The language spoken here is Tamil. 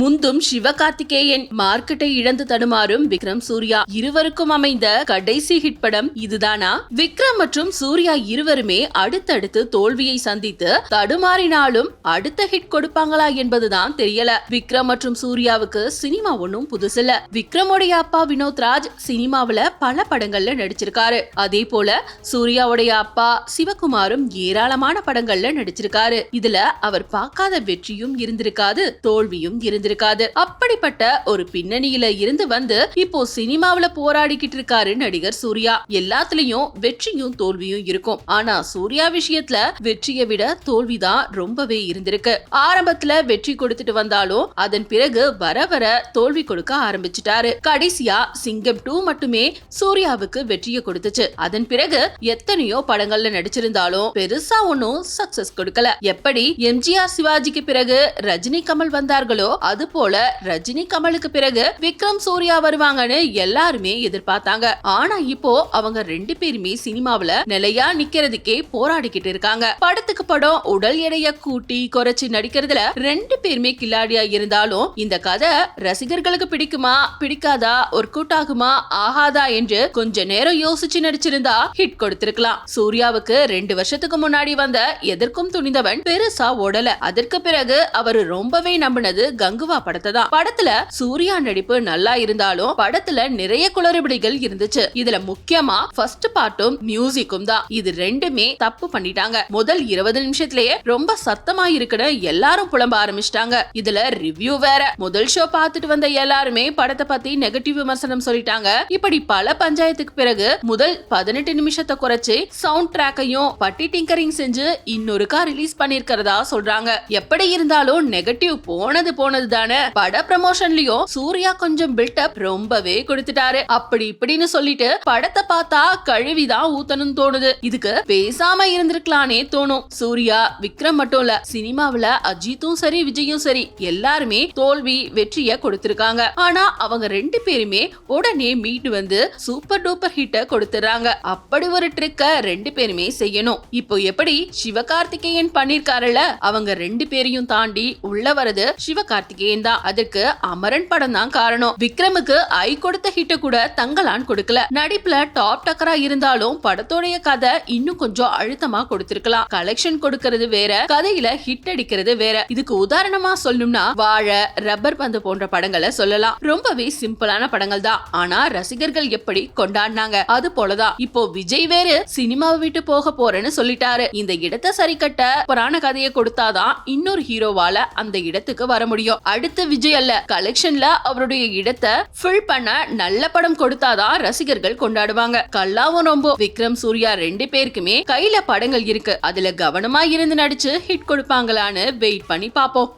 முந்தும் சிவகார்த்திகேயன் மார்க்கெட்டை இழந்து தடுமாறும் விக்ரம் சூர்யா இருவருக்கும் அமைந்த கடைசி ஹிட் படம் இதுதானா? விக்ரம் மற்றும் சூர்யா இருவருமே அடுத்தடுத்து தோல்வியை சந்தித்து தடுமாறினாலும் அடுத்த ஹிட் கொடுப்பாங்களா என்பதுதான் தெரியல. விக்ரம் மற்றும் சூர்யாவுக்கு சினிமா ஒன்னும் புதுசில்ல. விக்ரமுடைய அப்பா வினோத் ராஜ் சினிமாவுல பல படங்கள்ல நடிச்சிருக்காரு. அதே போல சூர்யாவுடைய அப்பா சிவகுமாரும் ஏராளமான படங்கள்ல நடிச்சிருக்காரு. இதுல அவர் பார்க்காத வெற்றியும் இருந்திருக்காது தோல்வியும் இருந்திருக்காது. அப்படிப்பட்ட ஒரு பின்னணியில இருந்து வந்து இப்போ சினிமாவுல போராடிக்கிட்டு இருக்காரு நடிகர் சூர்யா. எல்லாத்துலயும் வெற்றியும் தோல்வியும் இருக்கும். ஆனா சூர்யா விஷயத்துல வெற்றியை விட தோல்விதான் ரொம்பவே இருந்திருக்கு. ஆரம்பத்துல வெற்றி கொடுத்துட்டு வந்தாலும் அதன் பிறகு வர வர தோல்வி கொடுக்க ஆரம்பிச்சிட்டாரு. கடைசியா சிங்கம் டூ மட்டுமே சூர்யாவுக்கு வெற்றியை கொடுத்துச்சு. அதன் பிறகு எத்தனையோ படங்கள்ல நடிச்சிருந்தாலும் பெருசா ஒன்னும் சக்சஸ் கொடுக்கல. எப்படி எம்ஜிஆர் சிவாஜிக்கு பிறகு ரஜினி கமல் வந்தார்களோ அது போல ரஜினி கமலுக்கு பிறகு விக்ரம் சூர்யா வருவாங்கன்னு எல்லாருமே எதிர்பார்த்தாங்க. ஆனா இப்போ அவங்க ரெண்டு பேருமே சினிமாவுல நிலையா நிக்கிறதுக்கே போராடிக்கிட்டு இருக்காங்க. படத்துக்கு படம் உடல் எடைய கூட்டி குறைச்சு நடிக்கிறதுல ரெண்டு பேருமே கில்லாடியா இருந்தாலும் இந்த கதை ரசிகர்களுக்கு பிடிக்குமா பிடிக்காதா ஒரு கூட்டாகுமா ஆகாதா என்று கொஞ்ச நேரம் யோசிச்சு நடிச்சிருந்தா ஹிட் கொடுத்திருக்கலாம். சூர்யாவுக்கு ரெண்டு வருஷத்துக்கு முன்னாடி வந்த எதற்கும் துணிந்தவன் பெருசா ஓடல. அதற்கு பிறகு அவர் ரொம்பவே நம்பினது கங்குவா படத்தை தான் படத்துல சூர்யா நடிப்பு நல்லா இருந்தாலும் படத்துல நிறைய குளறுபடிகள் இருந்துச்சு. இதுல முக்கியமா ஃபர்ஸ்ட் பார்ட்டும் மியூசிக்கும் தான். இது ரெண்டுமே தப்பு பண்ணிட்டாங்க. முதல் இருபது நிமிஷத்திலேயே ரொம்ப சத்தமா இருக்குன்னு எல்லாரும் புலம்ப ஆரம்பிச்சிட்டாங்க. இதுல ரிவ்யூ வேற. முதல் ஷோ பார்த்துட்டு வந்த எல்லாருமே படத்தை பத்தி நெகட்டிவ் விமர்சனம் சொல்லிட்டாங்க. இப்படி பல பஞ்சாயத்துக்கு பிறகு முதல் பதினெட்டு நிமிஷத்தை குறைச்சு சவுண்ட் ட்ராக்கையும் பட்டி டிங்கரிங் செஞ்சு இன்னொருக்கா ரிலீஸ் பண்ணிருக்கிறதா சொல்றாங்க. எப்படி இருந்தாலும் நெகட்டிவ் போனது போனது தானே பட ப்ரமோஷன்லயும் சூர்யா கொஞ்சம் பில்டப் ரொம்பவே கொடுத்துட்டாரு. அப்படி இப்படின்னு சொல்லிட்டு படத்தை பார்த்தா கழுவிதான் ஊத்தணும்னு தோணுது. இதுக்கு பேசாம இருந்திருக்கலானே தோணும். சூர்யா விக்ரம் மட்டும் இல்ல சினிமாவுல அஜித்தும் சரி விஜயும் சரி எல்லாருமே தோல்வி வெற்றிய கொடுத்திருக்காங்க. ஆனா அவங்க ரெண்டு பேருமே உடனே மீட்டு வந்து சூப்பர் டூப்பர் ஹிட்ட கொடுத்துறாங்க. அப்படி ஒரு ட்ரிக்க ரெண்டு பேருமே செய்யணும். இப்போ எப்படி சிவகார்த்திகேயன் பண்ணிருக்காருல்ல? அவங்க ரெண்டு பேரையும் தாண்டி உள்ள வரது சிவகார்த்திகேயன் ஏன் தான் அதுக்கு அமரன் படம் தான் காரணம். விக்ரமுக்கு ஐ கொடுத்த ஹிட்ட கூட தங்கலான் கொடுக்கல. நடிப்புல டாப் டக்கரா இருந்தாலும் படத்தோடைய கதை இன்னும் கொஞ்சம் அழுத்தமா கொடுத்திருக்கலாம். கலெக்ஷன் கொடுக்கறது வேற கதையில ஹிட் அடிக்கிறது வேற. இதுக்கு உதாரணமா சொல்லணும்னா வாழை ரப்பர் பந்து போன்ற படங்களை சொல்லலாம். ரொம்பவே சிம்பிளான படங்கள் தான். ஆனா ரசிகர்கள் எப்படி கொண்டாடினாங்க? அது போலதான். இப்போ விஜய் வேறு சினிமாவை விட்டு போக போறேன்னு சொல்லிட்டாரு. இந்த இடத்தை சரி கட்ட புராண கதையை கொடுத்தாதான் இன்னொரு ஹீரோவால அந்த இடத்துக்கு வர முடியும். அடுத்து விஜய் அல்ல. கலெக்ஷன்ல அவருடைய இடத்தை ஃபில் பண்ண நல்ல படம் கொடுத்தாதான் ரசிகர்கள் கொண்டாடுவாங்க. கல்லாவும் ரொம்ப. விக்ரம் சூர்யா ரெண்டு பேருக்குமே கையில படங்கள் இருக்கு. அதுல கவனமா இருந்து நடிச்சு ஹிட் கொடுப்பாங்களான்னு வெயிட் பண்ணி பாப்போம்